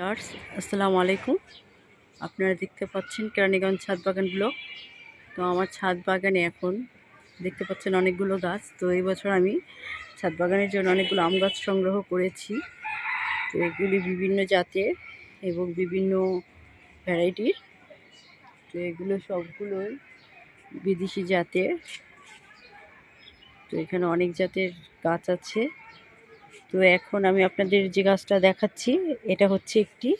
Years আসসালামু আলাইকুম। আপনারা দেখতে পাচ্ছেন কেরানীগঞ্জ ছাদ বাগান ব্লক। তো আমার ছাদ বাগানে এখন দেখতে পাচ্ছেন অনেকগুলো গাছ। তো এই বছর আমি ছাদ বাগানের জন্য অনেকগুলো আম গাছ সংগ্রহ করেছি। তো এগুলি বিভিন্ন জাতের এবং বিভিন্ন ভ্যারাইটির। তো এগুলো সবগুলোই বিদেশি জাতের। তো এখানে অনেক জাতের গাছ আছে। তো এখন আমি আপনাদের যে গাছটা দেখাচ্ছি, এটা হচ্ছে একটি,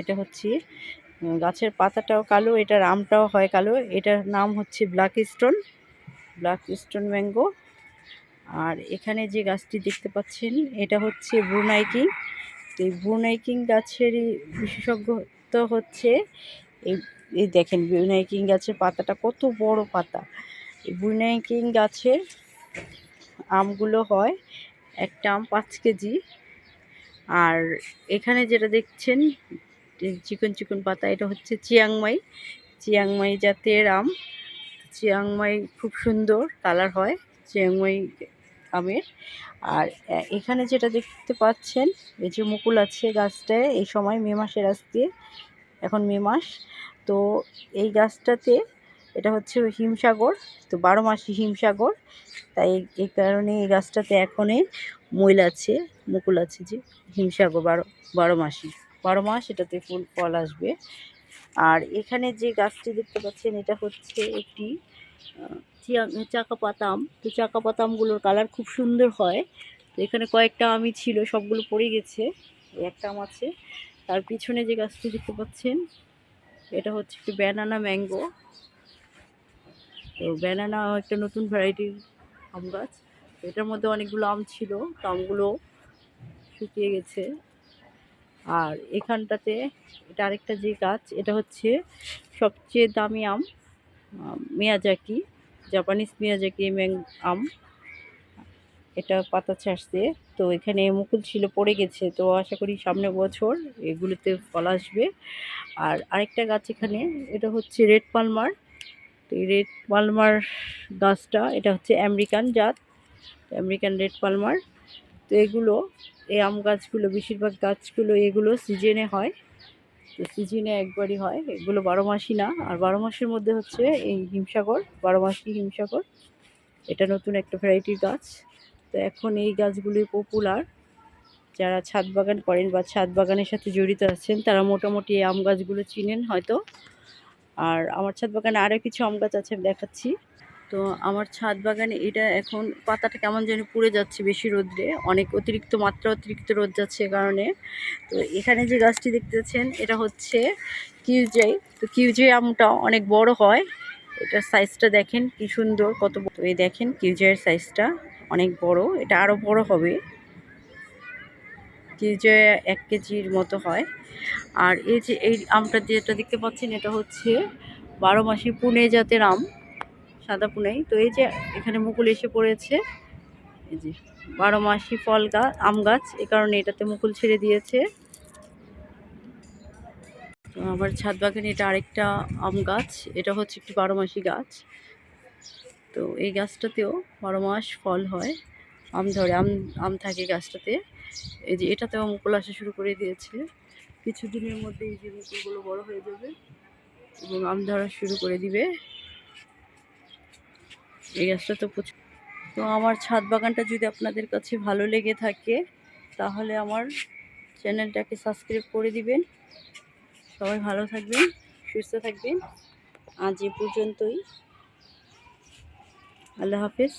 এটা হচ্ছে গাছের পাতাটাও কালো, এটার আমটাও হয় কালো, এটার নাম হচ্ছে black stone black stone mango আর এখানে যে গাছটি দেখতে পাচ্ছেন, এটা হচ্ছে ব্রুনাইকিং এই ব্রুনাইকিং গাছেরই বিশেষজ্ঞতা হচ্ছে, এই এই দেখেন ব্রুনাইকিং গাছের পাতাটা কত বড় পাতা। এই ব্রুনাইকিং গাছের আমগুলো হয়, একটা আম পাঁচ কেজি। আর এখানে যেটা দেখছেন চিকন চিকন পাতা, এটা হচ্ছে চিয়াংমাই। চিয়াংমাই জাতের আম। চিয়াংমাই খুব সুন্দর কালার হয় চিয়াংমাই আমের। আর এখানে যেটা দেখতে পাচ্ছেন, এই যে মুকুল আছে গাছটায়, এই সময় মে মাসের আজকে, এখন মে মাস। তো এই গাছটাতে এটা হচ্ছে হিমসাগর, তো বারো মাসি হিমসাগর। তাই এই কারণে এই গাছটাতে এখনই মইল আছে, মুকুল আছে যে হিমসাগর বারো বারো মাসি বারো মাস এটাতে ফুল, ফল আসবে। আর এখানে যে গাছটি দেখতে পাচ্ছেন, এটা হচ্ছে একটি চাকা পাতাম। তো চাকা পাতামগুলোর কালার খুব সুন্দর হয়। তো এখানে কয়েকটা আমি ছিল, সবগুলো পড়ে গেছে। একটা আম আছে। তার পিছনে যে গাছটি দেখতে পাচ্ছেন, এটা হচ্ছে একটি ব্যানানা ম্যাঙ্গো। তো ব্যানানা একটা নতুন ভ্যারাইটির আম গাছ। এটার মধ্যে অনেকগুলো আম ছিল, তো আমগুলো শুকিয়ে গেছে। আর এখানটাতে এটা আরেকটা যে গাছ, এটা হচ্ছে সবচেয়ে দামি আম মিয়াজাকি জাপানিজ মিয়াজাকি ম্যাং আম। এটা পাতা ছাড়ছে, তো এখানে মুকুল ছিল, পড়ে গেছে। তো আশা করি সামনে বছর এগুলোতে ফল আসবে। আর আরেকটা গাছ এখানে, এটা হচ্ছে রেড পালমার। তো এই রেড পালমার গাছটা, এটা হচ্ছে আমেরিকান জাত আমেরিকান রেড পালমার তো এগুলো, এই আম গাছগুলো, বেশিরভাগ গাছগুলো এগুলো সিজনে হয়। তো সিজনে একবারই হয়। এগুলো বারো মাসই না, আর বারো মাসের মধ্যে হচ্ছে এই হিমসাগর, বারো মাসি হিমসাগর। এটা নতুন একটা ভ্যারাইটির গাছ। তো এখন এই গাছগুলি পপুলার যারা ছাদ বাগান করেন বা ছাদ বাগানের সাথে জড়িত আছেন, তারা মোটামুটি এই আম গাছগুলো চিনেন হয়তো। আর আমার ছাদ বাগানে আরও কিছু আম গাছ আছে দেখাচ্ছি। তো আমার ছাদ বাগানে এটা এখন পাতাটা কেমন যেন পুড়ে যাচ্ছে বেশি রোদ্রে। অনেক অতিরিক্ত মাত্রা অতিরিক্ত রোদ যাচ্ছে কারণে। তো এখানে যে গাছটি দেখতে পাচ্ছেন, এটা হচ্ছে কিউজাই তো কিউজাই আমটা অনেক বড় হয়। এটার সাইজটা দেখেন কি সুন্দর, কত। এই দেখেন কিউজাইয়ের সাইজটা অনেক বড়। এটা আরও বড় হবে। কিউজাই এক কেজির মতো হয়। আর এই যে এই আমটা যেটা দেখতে পাচ্ছেন, এটা হচ্ছে বারো মাসি পুনে জাতের আম, সাদা পুনেই। তো এই যে এখানে মুকুল এসে পড়েছে, এই যে বারো মাসি ফল গাছ আম গাছ, এ কারণে এটাতে মুকুল ছেড়ে দিয়েছে। তো আমার ছাদ বাগানে এটা আরেকটা আম গাছ, এটা হচ্ছে একটি বারো মাসি গাছ। তো এই গাছটাতেও বারো মাস ফল হয়, আম ধরে, আম আম থাকে গাছটাতে। এই যে এটাতেও মুকুল আসা শুরু করে দিয়েছে। কিছুদিনের মধ্যে এই যে মুকুলগুলো বড় হয়ে যাবে এবং আম ধরা শুরু করে দিবে। এই গাছটা তো প্রচুর। তো আমার ছাদ বাগানটা যদি আপনাদের কাছে ভালো লেগে থাকে, তাহলে আমার চ্যানেলটাকে সাবস্ক্রাইব করে দিবেন। সবাই ভালো থাকবেন, সুস্থ থাকবেন। আজ এ পর্যন্তই। আল্লাহ হাফেজ।